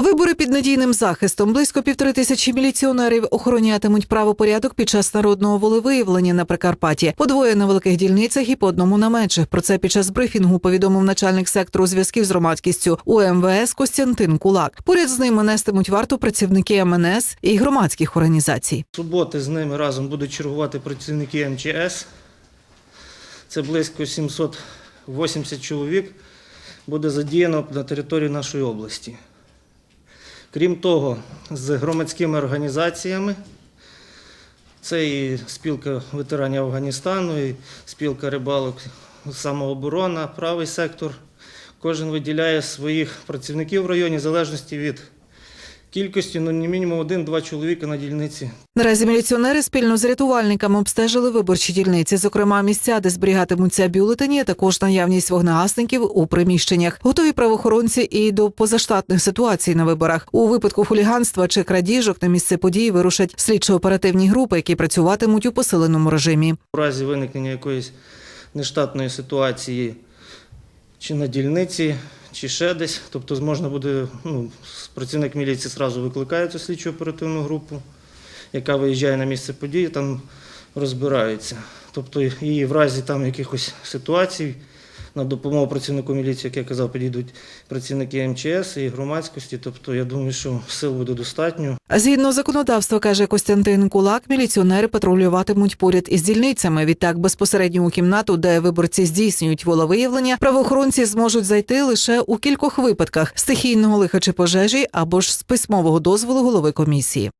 Вибори під надійним захистом. Близько півтори тисячі міліціонерів охоронятимуть правопорядок під час народного волевиявлення на Прикарпатті. По двоє на великих дільницях і по одному на менших. Про це під час брифінгу повідомив начальник сектору зв'язків з громадськістю УМВС Костянтин Кулак. Поряд з ними нестимуть варту працівники МНС і громадських організацій. Суботи з ними разом будуть чергувати працівники МЧС. Це близько 780 чоловік буде задіяно на території нашої області. Крім того, з громадськими організаціями, це і спілка ветеранів Афганістану, і спілка рибалок самооборона, правий сектор. Кожен виділяє своїх працівників в районі в залежності від кількості, ну, не мінімум один-два чоловіка на дільниці Наразі міліціонери спільно з рятувальниками обстежили виборчі дільниці, зокрема місця, де зберігатимуться бюлетені, а також наявність вогнегасників у приміщеннях. Готові правоохоронці і до позаштатних ситуацій на виборах. У випадку хуліганства чи крадіжок на місце події вирушать слідчо-оперативні групи, які працюватимуть у посиленому режимі. У разі виникнення якоїсь нештатної ситуації чи на дільниці, чи ще десь, тобто можна буде, ну, працівник міліції одразу викликає цю слідчу оперативну групу, яка виїжджає на місце події, там розбираються. Тобто і в разі там якихось ситуацій на допомогу працівнику міліції, як я казав, підійдуть працівники МЧС і громадськості. Тобто я думаю, що сил буде достатньо. Згідно законодавства, каже Костянтин Кулак, міліціонери патрулюватимуть поряд із дільницями. Відтак, безпосередньо у кімнату, де виборці здійснюють волевиявлення, правоохоронці зможуть зайти лише у кількох випадках стихійного лиха чи пожежі або ж з письмового дозволу голови комісії.